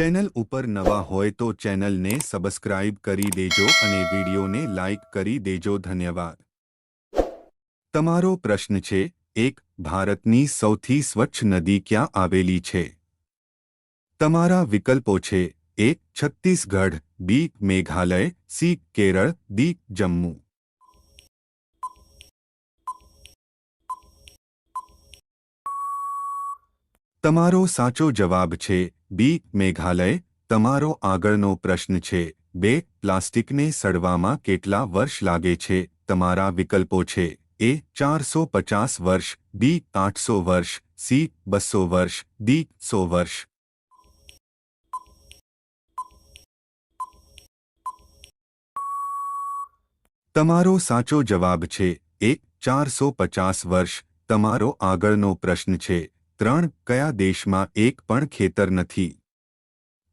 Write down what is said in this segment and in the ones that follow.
Channel ઉપર નવા હોય તો ચેનલને સબસ્ક્રાઇબ કરી દેજો અને વિડીયોને લાઇક કરી દેજો. ધન્યવાદ. તમારો પ્રશ્ન છે, એક, ભારતની સૌથી સ્વચ્છ નદી ક્યાં આવેલી છે? તમારા વિકલ્પો છે, A, Chhattisgarh, B, Meghalaya, C, Kerala D Jammu. તમારો સાચો જવાબ છે બી, મેઘાલય. તમારો આગળનો પ્રશ્ન છે બે, પ્લાસ્ટિકને સડવામાં કેટલા વર્ષ લાગે છે? તમારા વિકલ્પો છે એ, ચારસો પચાસ વર્ષ, બી, આઠસો વર્ષ, સી, બસો વર્ષ, ડી, સો વર્ષ. તમારો સાચો જવાબ છે એ, ચારસો પચાસ વર્ષ. તમારો આગળનો પ્રશ્ન છે ત્રણ કયા દેશમાં એક પણ ખેતર નથી?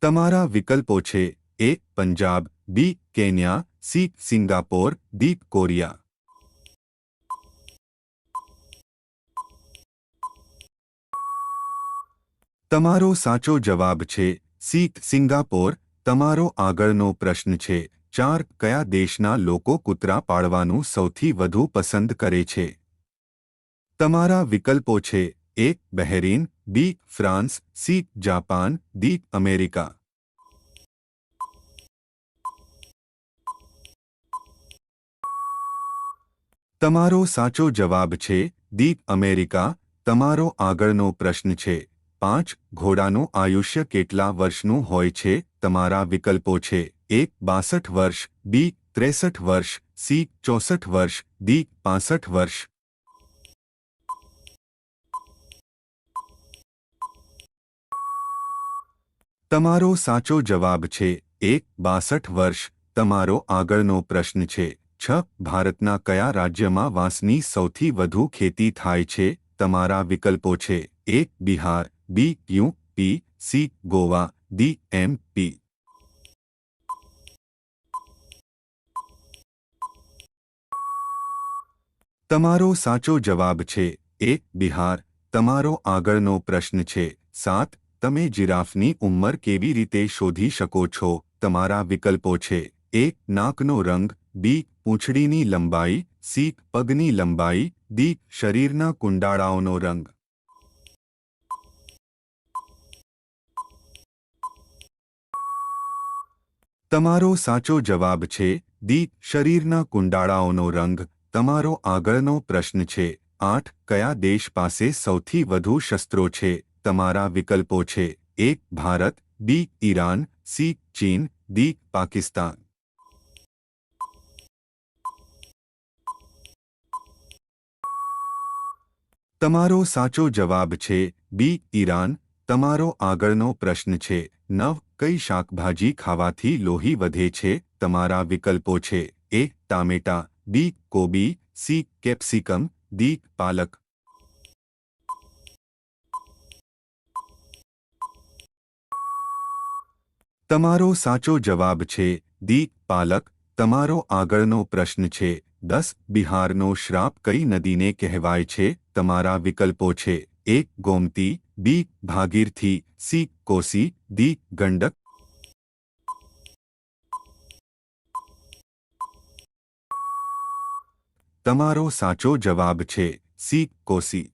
તમારા વિકલ્પો છે A Punjab, B Kenya, C Singapore D Korea. તમારો સાચો જવાબ છે સી સિંગાપોર. તમારો આગળનો પ્રશ્ન છે ચાર કયા દેશના લોકો કૂતરા પાળવાનું સૌથી વધુ પસંદ કરે છે? તમારા વિકલ્પો છે A Bahrain B France C Japan D America તમારો સાચો જવાબ છે દીપ અમેરિકા તમારો આગળનો પ્રશ્ન છે. પાંચ, ઘોડાનું આયુષ્ય કેટલા વર્ષનું હોય છે? તમારા વિકલ્પો છે. એક બાસઠ વર્ષ બી ત્રેસઠ વર્ષ સી ચોસઠ વર્ષ દી પાસઠ વર્ષ. તમારો સાચો જવાબ છે, એક બાસઠ વર્ષ, તમારો આગળનો પ્રશ્ન છે, છ, ભારતના કયા રાજ્યમાં વાંસની સૌથી વધુ ખેતી થાય છે, તમારા વિકલ્પો છે A Bihar, B, U, P, C, Goa, D, M, P. તમારો સાચો જવાબ છે એક બિહાર, તમારો આગળનો પ્રશ્ન છે, સાત તમે જિરાફની ઉંમર કેવી રીતે શોધી શકો છો? તમારા વિકલ્પો છે. એ, નાકનો રંગ, બી, પૂંછડીની લંબાઈ, સી, પગની લંબાઈ, ડી, શરીરના કુંડાળાઓનો રંગ. તમારો સાચો જવાબ છે દી શરીરના કુંડાળાઓનો રંગ. તમારો આગળનો પ્રશ્ન છે, આઠ, કયા દેશ પાસે સૌથી વધુ શસ્ત્રો છે? તમારા વિકલ્પો છે A Bharat B Iran C ચીન ડી પાકિસ્તાન તમારો સાચો જવાબ છે બી ઈરાન તમારો આગળનો પ્રશ્ન છે નવ કઈ શાકભાજી ખાવાથી લોહી વધે છે તમારા વિકલ્પો છે એ ટામેટા બી કોબી સી કેપ્સિકમ ડી પાલક તમારો સાચો જવાબ છે દી પાલક, તમારો આગળનો પ્રશ્ન છે, દસ બિહારનો શ્રાપ કઈ નદીને કહેવાય છે, તમારા વિકલ્પો છે A Gomti, B Bhagirathi, C Kosi, D Gandak. તમારો સાચો જવાબ છે, સી કોસી.